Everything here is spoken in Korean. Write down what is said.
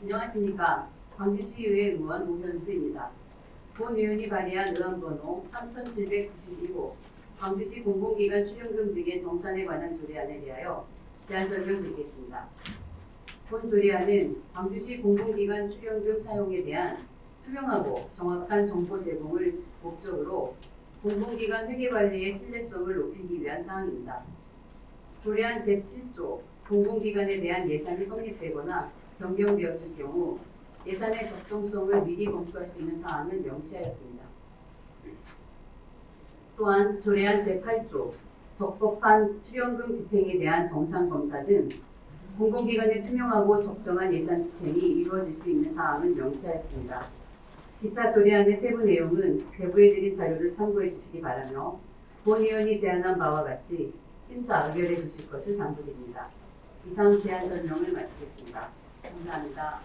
안녕하십니까. 광주시의회 의원 오현주입니다. 본 의원이 발의한 의원번호 3792호 광주시 공공기관 출연금 등의 정산에 관한 조례안에 대하여 제안 설명드리겠습니다. 본 조례안은 광주시 공공기관 출연금 사용에 대한 투명하고 정확한 정보 제공을 목적으로 공공기관 회계관리의 신뢰성을 높이기 위한 사항입니다. 조례안 제7조 공공기관에 대한 예산이 성립되거나 변경되었을 경우 예산의 적정성을 미리 검토할 수 있는 사항을 명시하였습니다. 또한 조례안 제8조 적법한 출연금 집행에 대한 정상 검사 등 공공기관의 투명하고 적정한 예산 집행이 이루어질 수 있는 사항을 명시하였습니다. 기타 조례안의 세부 내용은 배부해 드린 자료를 참고해 주시기 바라며 본 의원이 제안한 바와 같이 심사 의결해 주실 것을 당부드립니다. 이상 제안 설명을 마치겠습니다. 감사합니다.